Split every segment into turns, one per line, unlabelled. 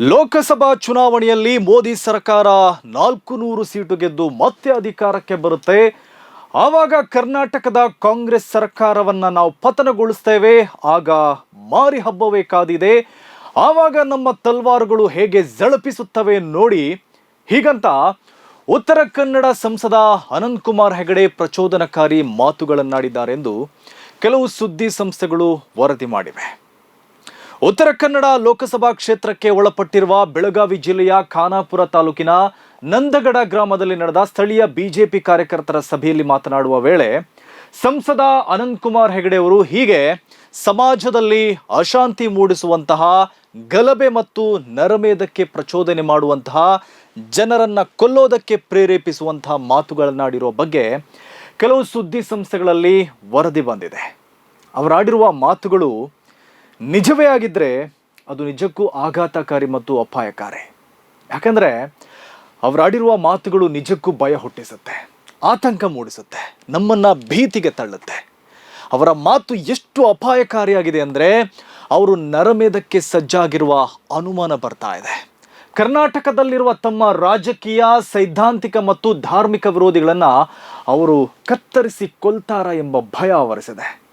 ಲೋಕಸಭಾ ಚುನಾವಣೆಯಲ್ಲಿ ಮೋದಿ ಸರ್ಕಾರ ನಾಲ್ಕು ನೂರು ಸೀಟು ಗೆದ್ದು ಮತ್ತೆ ಅಧಿಕಾರಕ್ಕೆ ಬರುತ್ತೆ. ಆವಾಗ ಕರ್ನಾಟಕದ ಕಾಂಗ್ರೆಸ್ ಸರ್ಕಾರವನ್ನ ನಾವು ಪತನಗೊಳಿಸ್ತೇವೆ. ಆಗ ಮಾರಿ ಹಬ್ಬಬೇಕಾದಿದೆ ಆವಾಗ ನಮ್ಮ ತಲ್ವಾರುಗಳು ಹೇಗೆ ಝಳಪಿಸುತ್ತವೆ ನೋಡಿ ಹೀಗಂತ ಉತ್ತರ ಕನ್ನಡ ಸಂಸದ ಅನಂತ್ ಕುಮಾರ್ ಹೆಗಡೆ ಪ್ರಚೋದನಕಾರಿ ಮಾತುಗಳನ್ನಾಡಿದ್ದಾರೆಂದು ಕೆಲವು ಸುದ್ದಿ ಸಂಸ್ಥೆಗಳು ವರದಿ ಮಾಡಿವೆ. ಉತ್ತರ ಕನ್ನಡ ಲೋಕಸಭಾ ಕ್ಷೇತ್ರಕ್ಕೆ ಒಳಪಟ್ಟಿರುವ ಬೆಳಗಾವಿ ಜಿಲ್ಲೆಯ ಖಾನಾಪುರ ತಾಲೂಕಿನ ನಂದಗಡ ಗ್ರಾಮದಲ್ಲಿ ನಡೆದ ಸ್ಥಳೀಯ ಬಿಜೆಪಿ ಕಾರ್ಯಕರ್ತರ ಸಭೆಯಲ್ಲಿ ಮಾತನಾಡುವ ವೇಳೆ ಸಂಸದ ಅನಂತಕುಮಾರ್ ಹೆಗಡೆ ಅವರು ಹೀಗೆ, ಸಮಾಜದಲ್ಲಿ ಅಶಾಂತಿ ಮೂಡಿಸುವಂತಹ, ಗಲಭೆ ಮತ್ತು ನರಮೇಧಕ್ಕೆ ಪ್ರಚೋದನೆ ಮಾಡುವಂತಹ, ಜನರನ್ನ ಕೊಲ್ಲೋದಕ್ಕೆ ಪ್ರೇರೇಪಿಸುವಂತಹ ಮಾತುಗಳನ್ನಾಡಿರುವ ಬಗ್ಗೆ ಕೆಲವು ಸುದ್ದಿ ಸಂಸ್ಥೆಗಳಲ್ಲಿ ವರದಿ ಬಂದಿದೆ. ಅವರಾಡಿರುವ ಮಾತುಗಳು ನಿಜವೇ ಆಗಿದ್ದರೆ ಅದು ನಿಜಕ್ಕೂ ಆಘಾತಕಾರಿ ಮತ್ತು ಅಪಾಯಕಾರಿ. ಯಾಕಂದರೆ ಅವರಾಡಿರುವ ಮಾತುಗಳು ನಿಜಕ್ಕೂ ಭಯ ಹುಟ್ಟಿಸುತ್ತೆ, ಆತಂಕ ಮೂಡಿಸುತ್ತೆ, ನಮ್ಮನ್ನು ಭೀತಿಗೆ ತಳ್ಳುತ್ತೆ. ಅವರ ಮಾತು ಎಷ್ಟು ಅಪಾಯಕಾರಿಯಾಗಿದೆ ಅಂದರೆ ಅವರು ನರಮೇಧಕ್ಕೆ ಸಜ್ಜಾಗಿರುವ ಅನುಮಾನ ಬರ್ತಾ ಇದೆ. ಕರ್ನಾಟಕದಲ್ಲಿರುವ ತಮ್ಮ ರಾಜಕೀಯ, ಸೈದ್ಧಾಂತಿಕ ಮತ್ತು ಧಾರ್ಮಿಕ ವಿರೋಧಿಗಳನ್ನು ಅವರು ಕತ್ತರಿಸಿ ಕೊಲ್ತಾರ ಎಂಬ ಭಯ ಆವರಿಸಿದೆ.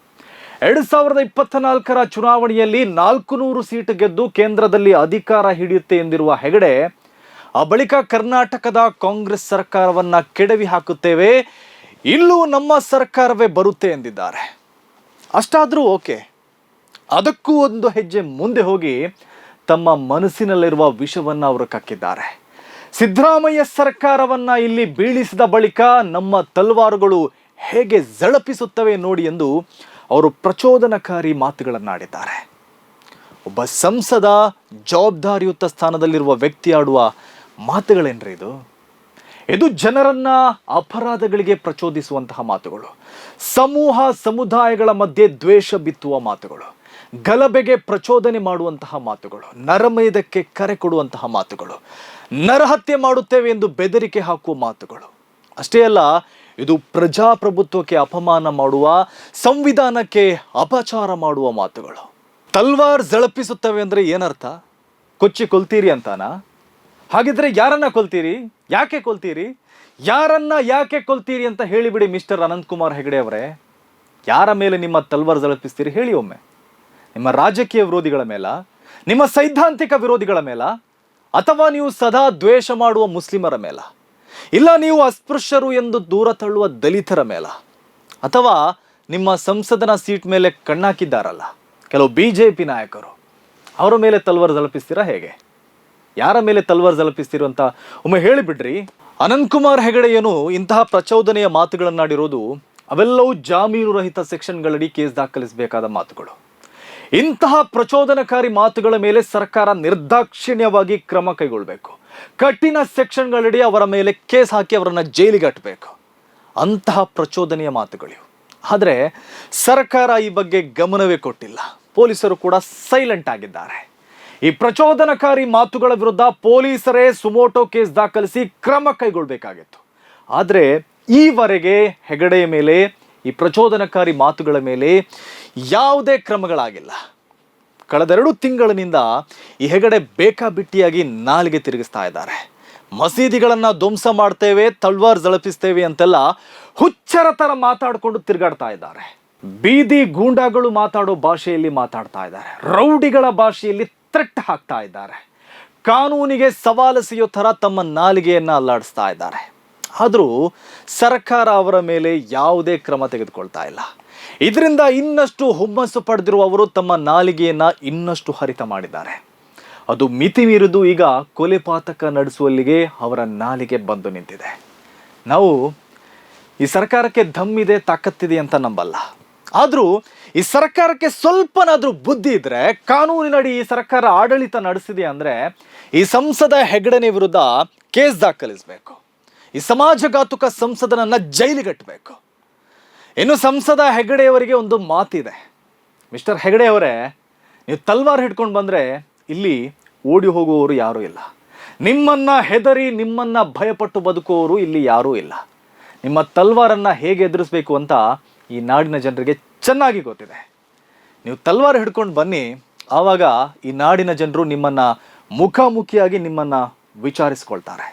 ಎರಡು ಸಾವಿರದ ಇಪ್ಪತ್ತ ನಾಲ್ಕರ ಚುನಾವಣೆಯಲ್ಲಿ ನಾಲ್ಕು ನೂರು ಸೀಟು ಗೆದ್ದು ಕೇಂದ್ರದಲ್ಲಿ ಅಧಿಕಾರ ಹಿಡಿಯುತ್ತೆ ಎಂದಿರುವ ಹೆಗಡೆ, ಆ ಬಳಿಕ ಕರ್ನಾಟಕದ ಕಾಂಗ್ರೆಸ್ ಸರ್ಕಾರವನ್ನ ಕೆಡವಿ ಹಾಕುತ್ತೇವೆ, ಇಲ್ಲೂ ನಮ್ಮ ಸರ್ಕಾರವೇ ಬರುತ್ತೆ ಎಂದಿದ್ದಾರೆ. ಅಷ್ಟಾದರೂ ಓಕೆ, ಅದಕ್ಕೂ ಒಂದು ಹೆಜ್ಜೆ ಮುಂದೆ ಹೋಗಿ ತಮ್ಮ ಮನಸ್ಸಿನಲ್ಲಿರುವ ವಿಷವನ್ನು ಅವರು ಕಕ್ಕಿದ್ದಾರೆ. ಸಿದ್ದರಾಮಯ್ಯ ಸರ್ಕಾರವನ್ನ ಇಲ್ಲಿ ಬೀಳಿಸಿದ ಬಳಿಕ ನಮ್ಮ ತಲ್ವಾರುಗಳು ಹೇಗೆ ಝಳಪಿಸುತ್ತವೆ ನೋಡಿ ಎಂದು ಅವರು ಪ್ರಚೋದನಕಾರಿ ಮಾತುಗಳನ್ನಾಡಿದ್ದಾರೆ. ಒಬ್ಬ ಸಂಸದ ಜವಾಬ್ದಾರಿಯುತ ಸ್ಥಾನದಲ್ಲಿರುವ ವ್ಯಕ್ತಿ ಆಡುವ ಮಾತುಗಳೇನ್ರಿ ಇದು. ಇದು ಜನರನ್ನ ಅಪರಾಧಗಳಿಗೆ ಪ್ರಚೋದಿಸುವಂತಹ ಮಾತುಗಳು. ಸಮೂಹ ಸಮುದಾಯಗಳ ಮಧ್ಯೆ ದ್ವೇಷ ಬಿತ್ತುವ ಮಾತುಗಳು. ಗಲಭೆಗೆ ಪ್ರಚೋದನೆ ಮಾಡುವಂತಹ ಮಾತುಗಳು. ನರಮೇಧಕ್ಕೆ ಕರೆ ಕೊಡುವಂತಹ ಮಾತುಗಳು. ನರಹತ್ಯೆ ಮಾಡುತ್ತೇವೆ ಎಂದು ಬೆದರಿಕೆ ಹಾಕುವ ಮಾತುಗಳು. ಅಷ್ಟೇ ಅಲ್ಲ ಇದು ಪ್ರಜಾಪ್ರಭುತ್ವಕ್ಕೆ ಅಪಮಾನ ಮಾಡುವ, ಸಂವಿಧಾನಕ್ಕೆ ಅಪಚಾರ ಮಾಡುವ ಮಾತುಗಳು. ತಲ್ವಾರ್ ಝಳಪಿಸುತ್ತವೆ ಅಂದ್ರೆ ಏನರ್ಥ? ಕೊಚ್ಚಿ ಕೊಲ್ತೀರಿ ಅಂತಾನಾ? ಹಾಗಿದ್ರೆ ಯಾರನ್ನ ಕೊಲ್ತೀರಿ? ಯಾಕೆ ಕೊಲ್ತೀರಿ? ಯಾರನ್ನ ಯಾಕೆ ಕೊಲ್ತೀರಿ ಅಂತ ಹೇಳಿಬಿಡಿ ಮಿಸ್ಟರ್ ಅನಂತ್ ಕುಮಾರ್ ಹೆಗಡೆ ಅವರೇ. ಯಾರ ಮೇಲೆ ನಿಮ್ಮ ತಲ್ವಾರ್ ಝಳಪಿಸ್ತೀರಿ ಹೇಳಿ ಒಮ್ಮೆ. ನಿಮ್ಮ ರಾಜಕೀಯ ವಿರೋಧಿಗಳ ಮೇಲ, ನಿಮ್ಮ ಸೈದ್ಧಾಂತಿಕ ವಿರೋಧಿಗಳ ಮೇಲ, ಅಥವಾ ನೀವು ಸದಾ ದ್ವೇಷ ಮಾಡುವ ಮುಸ್ಲಿಮರ ಮೇಲ. ಇಲ್ಲ, ನೀವು ಅಸ್ಪೃಶ್ಯರು ಎಂದು ದೂರ ತಳ್ಳುವ ದಲಿತರ ಮೇಲ ಅಥವಾ ನಿಮ್ಮ ಸಂಸದನ ಸೀಟ್ ಮೇಲೆ ಕಣ್ಣಾಕಿದ್ದಾರಲ್ಲ? ಕೆಲವು ಬಿ ಜೆ ಪಿ ನಾಯಕರು, ಅವರ ಮೇಲೆ ತಲ್ವಾರ್ ಜಲಪಿಸ್ತೀರಾ ಹೇಗೆ? ಯಾರ ಮೇಲೆ ತಲ್ವಾರ್ ತಲುಪಿಸ್ತೀರೋ ಅಂತ ಒಮ್ಮೆ ಹೇಳಿಬಿಡ್ರಿ. ಅನಂತ್ ಕುಮಾರ್ ಹೆಗಡೆ ಏನು ಇಂತಹ ಪ್ರಚೋದನೆಯ ಮಾತುಗಳನ್ನಾಡಿರೋದು ಅವೆಲ್ಲವೂ ಜಾಮೀನು ರಹಿತ ಸೆಕ್ಷನ್ಗಳಡಿ ಕೇಸ್ ದಾಖಲಿಸಬೇಕಾದ ಮಾತುಗಳು. ಇಂತಹ ಪ್ರಚೋದನಕಾರಿ ಮಾತುಗಳ ಮೇಲೆ ಸರ್ಕಾರ ನಿರ್ದಾಕ್ಷಿಣ್ಯವಾಗಿ ಕ್ರಮ ಕೈಗೊಳ್ಳಬೇಕು ಕಠಿಣ ಸೆಕ್ಷನ್ಗಳಡಿ ಅವರ ಮೇಲೆ ಕೇಸ್ ಹಾಕಿ ಅವರನ್ನ ಜೈಲಿಗೆ ಅಟ್ಟಬೇಕು. ಅಂತಹ ಪ್ರಚೋದನೆಯ ಮಾತುಗಳಿವು. ಆದರೆ ಸರ್ಕಾರ ಈ ಬಗ್ಗೆ ಗಮನವೇ ಕೊಟ್ಟಿಲ್ಲ. ಪೊಲೀಸರು ಕೂಡ ಸೈಲೆಂಟ್ ಆಗಿದ್ದಾರೆ. ಈ ಪ್ರಚೋದನಕಾರಿ ಮಾತುಗಳ ವಿರುದ್ಧ ಪೊಲೀಸರೇ ಸುಮೋಟೋ ಕೇಸ್ ದಾಖಲಿಸಿ ಕ್ರಮ ಕೈಗೊಳ್ಳಬೇಕಾಗಿತ್ತು ಆದರೆ ಈವರೆಗೆ ಹೆಗಡೆಯ ಮೇಲೆ, ಈ ಪ್ರಚೋದನಕಾರಿ ಮಾತುಗಳ ಮೇಲೆ ಯಾವುದೇ ಕ್ರಮಗಳಾಗಿಲ್ಲ. ಕಳೆದೆರಡು ತಿಂಗಳಿನಿಂದ ಈ ಹೆಗಡೆ ಬೇಕಾಬಿಟ್ಟಿಯಾಗಿ ನಾಲಿಗೆ ತಿರುಗಿಸ್ತಾ ಇದ್ದಾರೆ. ಮಸೀದಿಗಳನ್ನು ಧ್ವಂಸ ಮಾಡ್ತೇವೆ ತಳ್ವಾರ್ ಜಳಪಿಸ್ತೇವೆ ಅಂತೆಲ್ಲ ಹುಚ್ಚರ ಥರ ಮಾತಾಡಿಕೊಂಡು ತಿರುಗಾಡ್ತಾ ಇದ್ದಾರೆ. ಬೀದಿ ಗೂಂಡಾಗಳು ಮಾತಾಡೋ ಭಾಷೆಯಲ್ಲಿ ಮಾತಾಡ್ತಾ ಇದ್ದಾರೆ. ರೌಡಿಗಳ ಭಾಷೆಯಲ್ಲಿ ಥ್ರೆಟ್ ಹಾಕ್ತಾ ಇದ್ದಾರೆ. ಕಾನೂನಿಗೆ ಸವಾಲಸೆಯೋ ಸಿಯೋ ಥರ ತಮ್ಮ ನಾಲಿಗೆಯನ್ನು ಅಲ್ಲಾಡಿಸ್ತಾ ಇದ್ದಾರೆ. ಆದರೂ ಸರ್ಕಾರ ಅವರ ಮೇಲೆ ಯಾವುದೇ ಕ್ರಮ ತೆಗೆದುಕೊಳ್ತಾ ಇಲ್ಲ. ಇದರಿಂದ ಇನ್ನಷ್ಟು ಹುಮ್ಮಸ್ಸು ಪಡೆದಿರುವವರು ತಮ್ಮ ನಾಲಿಗೆಯನ್ನು ಇನ್ನಷ್ಟು ಹರಿತ ಮಾಡಿದ್ದಾರೆ. ಅದು ಮಿತಿ ಮೀರಿದು ಈಗ ಕೊಲೆಪಾತಕ ನಡೆಸುವಲ್ಲಿಗೆ ಅವರ ನಾಲಿಗೆ ಬಂದು ನಿಂತಿದೆ. ನಾವು ಈ ಸರ್ಕಾರಕ್ಕೆ ಧಮ್ಮಿದೆ ತಾಕತ್ತಿದೆ ಅಂತ ನಂಬಲ್ಲ. ಆದರೂ ಈ ಸರ್ಕಾರಕ್ಕೆ ಸ್ವಲ್ಪನಾದರೂ ಬುದ್ಧಿ ಇದ್ರೆ, ಕಾನೂನಿನಡಿ ಈ ಸರ್ಕಾರ ಆಡಳಿತ ನಡೆಸಿದೆ ಅಂದರೆ ಈ ಸಂಸದ ಹೆಗಡನೆ ವಿರುದ್ಧ ಕೇಸ್ ದಾಖಲಿಸಬೇಕು. ಈ ಸಮಾಜಘಾತುಕ ಸಂಸದನನ್ನ ಜೈಲಿಗಟ್ಟಬೇಕು ಇನ್ನು ಸಂಸದ ಹೆಗಡೆಯವರಿಗೆ ಒಂದು ಮಾತಿದೆ. ಮಿಸ್ಟರ್ ಹೆಗಡೆ ಅವರೇ ನೀವು ತಲ್ವಾರ್ ಹಿಡ್ಕೊಂಡು ಬಂದರೆ ಇಲ್ಲಿ ಓಡಿ ಹೋಗುವವರು ಯಾರೂ ಇಲ್ಲ. ನಿಮ್ಮನ್ನ ಹೆದರಿ, ನಿಮ್ಮನ್ನ ಭಯಪಟ್ಟು ಬದುಕುವವರು ಇಲ್ಲಿ ಯಾರೂ ಇಲ್ಲ. ನಿಮ್ಮ ತಲ್ವಾರನ್ನು ಹೇಗೆ ಎದುರಿಸಬೇಕು ಅಂತ ಈ ನಾಡಿನ ಜನರಿಗೆ ಚೆನ್ನಾಗಿ ಗೊತ್ತಿದೆ. ನೀವು ತಲ್ವಾರ್ ಹಿಡ್ಕೊಂಡು ಬನ್ನಿ, ಆವಾಗ ಈ ನಾಡಿನ ಜನರು ನಿಮ್ಮನ್ನು ಮುಖಾಮುಖಿಯಾಗಿ ನಿಮ್ಮನ್ನು ವಿಚಾರಿಸ್ಕೊಳ್ತಾರೆ.